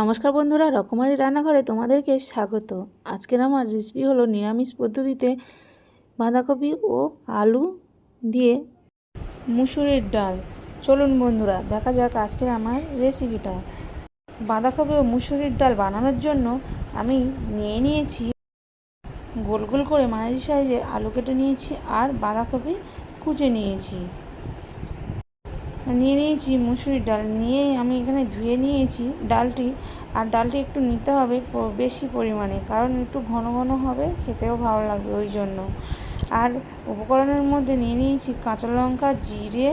নমস্কার বন্ধুরা, রকমারি রান্নাঘরে তোমাদেরকে স্বাগত। আজকের আমার রেসিপি হলো নিরামিষ পদ্ধতিতে বাঁধাকপি ও আলু দিয়ে মুসুরির ডাল। চলুন বন্ধুরা, দেখা যাক আজকের আমার রেসিপিটা বাঁধাকপি ও মুসুরির ডাল বানানোর জন্য আমি নিয়ে নিয়েছি, গোল গোল করে মাঝারি সাইজে আলু কেটে নিয়েছি আর বাঁধাকপি কুচে নিয়েছি। নিয়ে নিয়েছি মুসুরির ডাল। নিয়ে আমি এখানে ধুয়ে নিয়েছি ডালটি। আর ডালটি একটু নিতে হবে বেশি পরিমাণে, কারণ একটু ঘন ঘন হবে, খেতেও ভালো লাগবে ওই জন্য। আর উপকরণের মধ্যে নিয়ে নিয়েছি কাঁচা লঙ্কা, জিরে,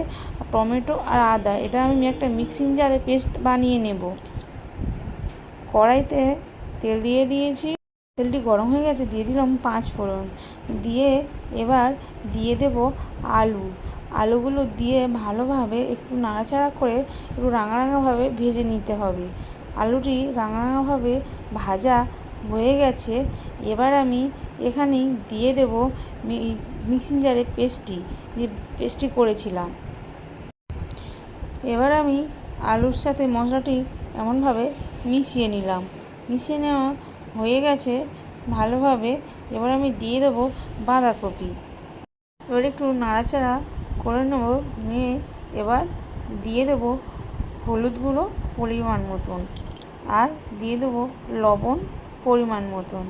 টমেটো আর আদা। এটা আমি একটা মিক্সিং জারে পেস্ট বানিয়ে নেব। কড়াইতে তেল দিয়ে দিয়েছি। তেলটি গরম হয়ে গেছে, দিয়ে দিলাম পাঁচ ফোড়ন। দিয়ে এবার দিয়ে দেব আলু। আলুগুলো দিয়ে ভালোভাবে একটু নাড়াচাড়া করে একটু রাঙা রাঙাভাবে ভেজে নিতে হবে। আলুটি রাঙা রাঙাভাবে ভাজা হয়ে গেছে। এবার আমি এখানেই দিয়ে দেব মিক্সিং জারে পেস্টটি, যে পেস্টটি করেছিলাম। এবার আমি আলুর সাথে মশলাটি এমনভাবে মিশিয়ে নিলাম। মিশিয়ে নেওয়া হয়ে গেছে ভালোভাবে। এবার আমি দিয়ে দেবো বাঁধাকপি। এবার একটু নাড়াচাড়া করে নেব, নিয়ে এবার দিয়ে দেবো হলুদ গুঁড়ো পরিমাণ মতন আর দিয়ে দেবো লবণ পরিমাণ মতন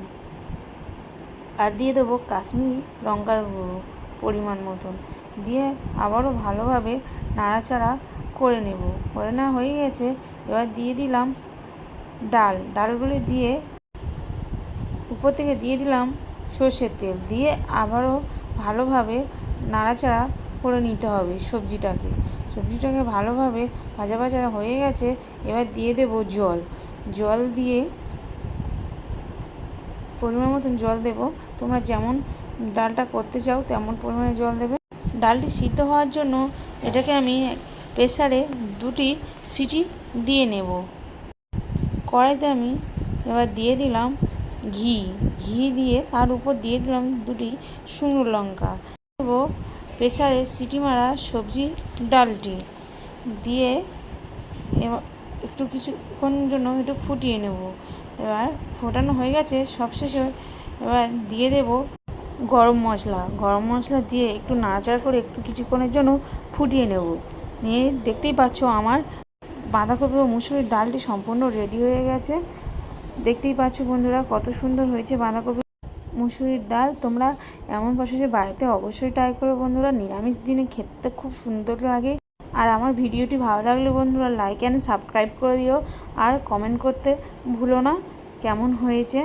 আর দিয়ে দেবো কাশ্মীরি লঙ্কার গুঁড়ো পরিমাণ মতন। দিয়ে আবারও ভালোভাবে নাড়াচাড়া করে নেব। করে না হয়ে গেছে, এবার দিয়ে দিলাম ডাল। ডালগুলি দিয়ে উপর থেকে দিয়ে দিলাম সর্ষের তেল। দিয়ে আবারও ভালোভাবে নাড়াচাড়া করে নিতে হবে সবজিটাকে। সবজিটাকে ভালোভাবে ভাজা ভাজা হয়ে গেছে, এবার দিয়ে দেব জল। জল দিয়ে পরিমাণ মতন জল দেব। তোমরা যেমন ডালটা করতে চাও, তেমন পরিমাণে জল দেবে। ডালটি সিদ্ধ হওয়ার জন্য এটাকে আমি প্রেসারে দুটি সিটি দিয়ে নেব। কড়াইতে আমি এবার দিয়ে দিলাম ঘি। ঘি দিয়ে তার উপর দিয়ে দিলাম দুটি শুকনো লঙ্কা। দেব প্রেসারে সিটি মারা সবজি ডালটি দিয়ে এবার একটু কিছুক্ষণ জন্য একটু ফুটিয়ে নেব। এবার ফোটানো হয়ে গেছে সবশেষে এবার দিয়ে দেব গরম মশলা। গরম মশলা দিয়ে একটু নাড়াচাড়া করে একটু কিছুক্ষণের জন্য ফুটিয়ে নেব। নিয়ে দেখতেই পাচ্ছ আমার বাঁধাকপি ও মুসুরির ডালটি সম্পূর্ণ রেডি হয়ে গেছে। দেখতেই পাচ্ছ বন্ধুরা কত সুন্দর হয়েছে বাঁধাকপি মুসুরির ডাল, তোমরা এমন প্রসেসে বাড়িতে অবশ্যই ট্রাই করো বন্ধুরা। নিরামিষ দিনে খেতে খুব সুন্দর লাগে। আর আমার ভিডিওটি ভালো লাগলে বন্ধুরা লাইক অ্যান্ড সাবস্ক্রাইব করে দিও। আর কমেন্ট করতে ভুলো না, কেমন হয়েছে?